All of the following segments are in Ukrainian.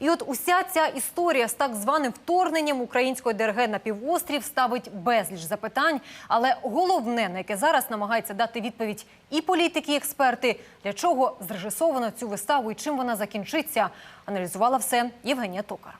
І от уся ця історія з так званим вторгненням української ДРГ на півострів ставить безліч запитань. Але головне, на яке зараз намагається дати відповідь і політики, і експерти, для чого зрежисовано цю виставу і чим вона закінчиться, аналізувала все Євгенія Токар.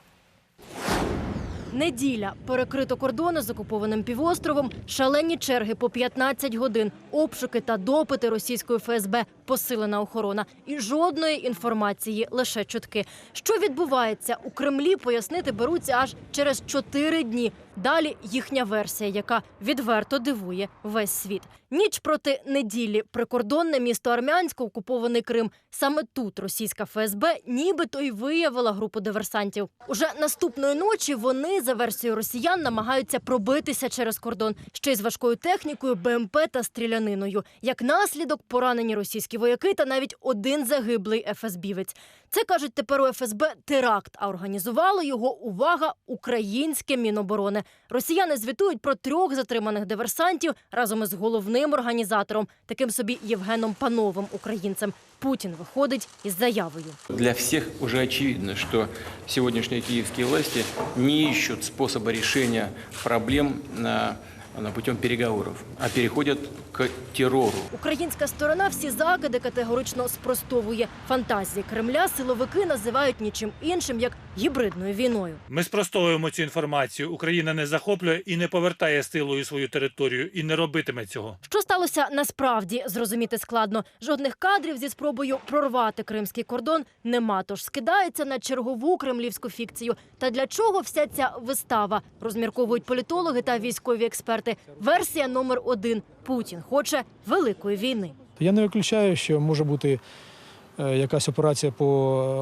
Неділя перекрито кордони з окупованим півостровом, шалені черги по 15 годин, обшуки та допити російської ФСБ, посилена охорона і жодної інформації, лише чутки. Що відбувається у Кремлі? Пояснити беруться аж через 4 дні. Далі їхня версія, яка відверто дивує весь світ. Ніч проти неділі прикордонне місто Армянське, окупований Крим. Саме тут російська ФСБ нібито й виявила групу диверсантів. Уже наступної ночі вони, за версією росіян, намагаються пробитися через кордон ще й з важкою технікою, БМП та стріляниною. Як наслідок, поранені російські вояки та навіть один загиблий ФСБівець. Це кажуть тепер у ФСБ теракт, а організувало його увага українське міноборони. Росіяни звітують про трьох затриманих диверсантів разом із головним організатором, таким собі Євгеном Пановим, українцем. Путін виходить із заявою. Для всіх уже очевидно, що сьогоднішні київські власті не іщуть способи рішення проблем на, на путем переговорів, а переходять к терору. Українська сторона всі закиди категорично спростовує. Фантазії Кремля силовики називають нічим іншим як гібридною війною. Ми спростовуємо цю інформацію. Україна не захоплює і не повертає силою свою територію, і не робитиме цього. Що сталося насправді зрозуміти складно. Жодних кадрів зі спробою прорвати кримський кордон нема. Тож скидається на чергову кремлівську фікцію. Та для чого вся ця вистава? Розмірковують політологи та військові експерти. Версія номер один: Путін хоче великої війни. Я не виключаю, що може бути якась операція по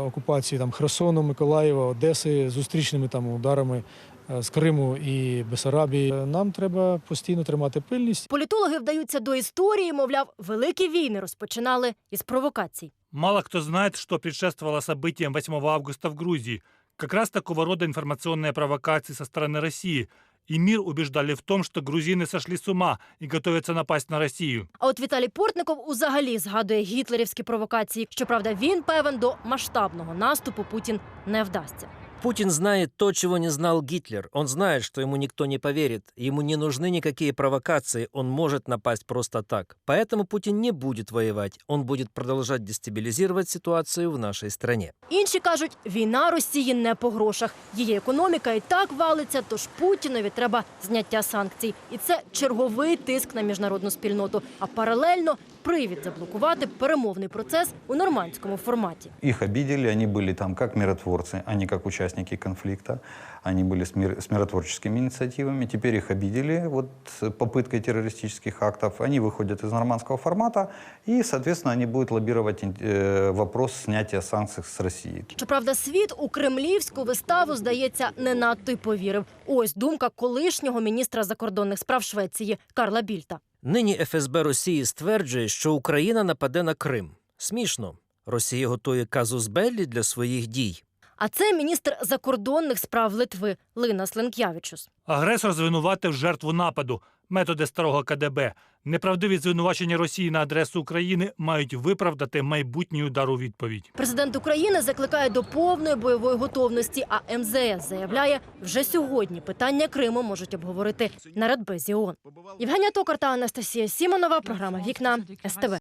окупації там, Херсону, Миколаєва, Одеси з зустрічними там, ударами е, з Криму і Бесарабії. Е, Нам треба постійно тримати пильність. Політологи вдаються до історії, мовляв, великі війни розпочинали із провокацій. Мало кто знает, что предшествовало событиям 8 августа в Грузии. Как раз такого рода информационные провокации со стороны России. И мир убеждали в том, что грузины сошли с ума и готовятся напасть на Россию. А от Віталій Портников узагалі згадує гітлерівські провокації. Щоправда, він певен до масштабного наступу Путін не вдасться. Путин знает то, чего не знал Гитлер. Он знает, что ему никто не поверит. Ему не нужны никакие провокации. Он может напасть просто так. Поэтому Путин не будет воевать. Он будет продолжать дестабилизировать ситуацию в нашей стране. Інші кажуть, війна Росії не по грошах. Її економіка і так валиться, тож Путінові треба зняття санкцій. І це черговий тиск на міжнародну спільноту. А паралельно привід заблокувати перемовний процес у нормандському форматі. Их обидели, они были там как миротворцы, а не как участники конфликта. Они были с, мир- с миротворческими инициативами. Теперь их обидели вот, с попыткой террористических актов. Они выходят из нормандского формата, и, соответственно, они будут лоббировать э, вопрос снятия санкций с России. Щоправда, світ у кремлівську виставу, здається, не надто й повірив. Ось думка колишнього міністра закордонних справ Швеції Карла Більта. Нині ФСБ Росії стверджує, що Україна нападе на Крим. Смішно. Росія готує казус Беллі для своїх дій. А це міністр закордонних справ Литви Лина Сленк'явичус. Агресор звинуватив жертву нападу. Методи старого КДБ. Неправдиві звинувачення Росії на адресу України мають виправдати майбутній удар у відповідь. Президент України закликає до повної бойової готовності. А МЗС заявляє, вже сьогодні питання Криму можуть обговорити на Радбезі ООН. Євгенія Токар та Анастасія Сімонова. Програма Вікна СТВ.